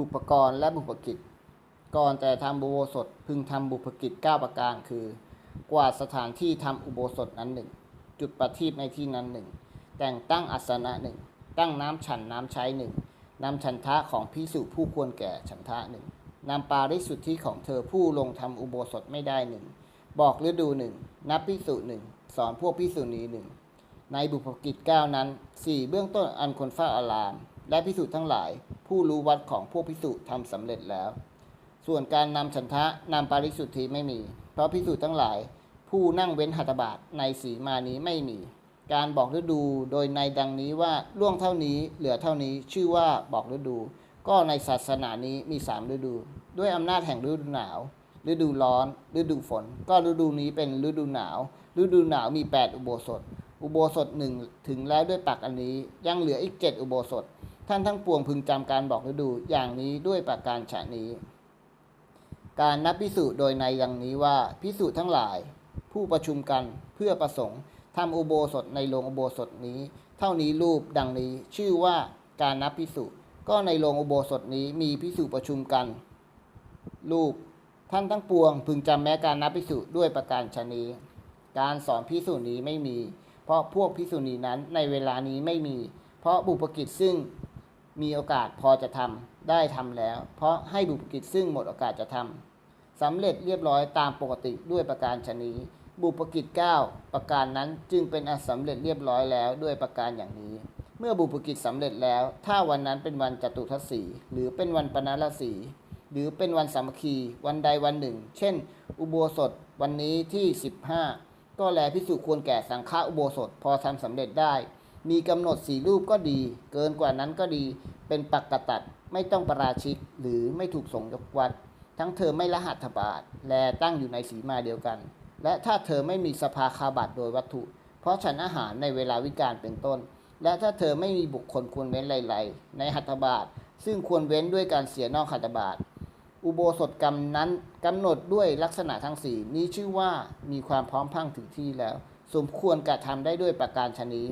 บุปกรณ์และบุปกิจ ก่อนแต่ทำอุโบสถพึงทำบุปกิจ 9 ประการคือ กวาดสถานที่ทำอุโบสถนั้นหนึ่งจุดประทีปในที่นั้นหนึ่งแต่งตั้งอาสนะหนึ่งตั้งน้ำฉันน้ำใช้หนึ่งนำฉันทะของพิสุผู้ควรแก่ฉันทะหนึ่งนำปาริสุทธิของเธอผู้ลงทำอุโบสถไม่ได้หนึ่งบอกฤดูหนึ่งนับพิสุหนึ่งสอนพวกพิสุนีหนึ่งในบุพกิจเก้านั้นสี่เบื้องต้นอันคนเฝ้าอาราม และพิสุทั้งหลาย ผู้รู้วัดของพวกพิสุทำสำเร็จแล้ว ส่วนการนำฉันทะนำปาริสุทธิไม่มี เพราะพิสุทั้งหลาย ผู้นั่งเว้นหัตถบาทในสีมานี้ไม่มี การบอกฤดูโดยในดังนี้ว่าล่วงเท่านี้เหลือเท่านี้ชื่อว่าบอกฤดู ก็ในศาสนานี้มีสามฤดู ด้วยอำนาจแห่งฤดูหนาวฤดูร้อนฤดูฝน ก็ฤดูนี้เป็นฤดูหนาว ฤดูหนาวมี 8 อุโบสถ อุโบสถหนึ่งถึงแล้วด้วยปักอันนี้ ยังเหลืออีกเจ็ดอุโบสถ ท่านทั้งปวงพึงจำการบอกฤดูอย่างนี้ด้วยประการฉะนี้ การนับพิสูจน์โดยในดังนี้ว่าพิสูจน์ทั้งหลาย ผู้ประชุมกันเพื่อประสงค์ทำอุโบสถในโรงอุโบสถนี้ เท่านี้รูปดังนี้ชื่อว่าการนับพิสูจน์ก็ในโรงอุโบสถนี้มีพิสูจน์ประชุมกัน รูปท่านทั้งปวงพึงจำแม้การนับพิสูจน์ด้วยประการชนนี้ การสอนพิสูจน์นี้ไม่มี เพราะพวกพิสูจน์นี้นั้นในเวลานี้ไม่มี เพราะบุพกิจซึ่ง มีโอกาสพอจะทำได้ทำแล้ว เพราะให้บุพกิจซึ่งหมดโอกาสจะทำสำเร็จเรียบร้อยตามปกติด้วยประการชนี้ บุพกิจ 9 ประการนั้นจึงเป็นอันสำเร็จเรียบร้อยแล้วด้วยประการอย่างนี้ เมื่อบุพกิจสำเร็จแล้ว ถ้าวันนั้นเป็นวันจตุทัศสีหรือเป็นวันปนารสีหรือเป็นวันสามัคคีวันใดวันหนึ่ง เช่น อุโบสถวันนี้ที่ 15 ก็แลพิสุควรแก่สังฆาอุโบสถพอทำสำเร็จได้ มีกำหนดสีรูปก็ดี เกินกว่านั้นก็ดี เป็นปักกตัดไม่ต้องประราชิกหรือไม่ถูกส่งยกวัด ทั้งเธอไม่ละหัตถบาทแลตั้งอยู่ในสีมาเดียวกัน และถ้าเธอไม่มีสภาคาบัตโดยวัตถุ เพราะฉันอาหารในเวลาวิการเป็นต้น และถ้าเธอไม่มีบุคคลควรเว้นไหลๆในหัตถบาท ซึ่งควรเว้นด้วยการเสียนอกหัตถบาทอุโบสถกรรมนั้นกำหนดด้วยลักษณะทั้งสี่นี้ชื่อว่ามีความพร้อมพังถึงที่แล้ว สมควรกระทำได้ด้วยประการชนี้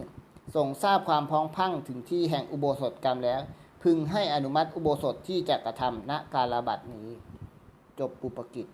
ทรงทราบความพ้องพังถึงที่แห่งอุโบสถกรรมแล้ว พึงให้อนุมัติอุโบสถที่จะกระทำณกาลบัดนี้ จบปุปกิจ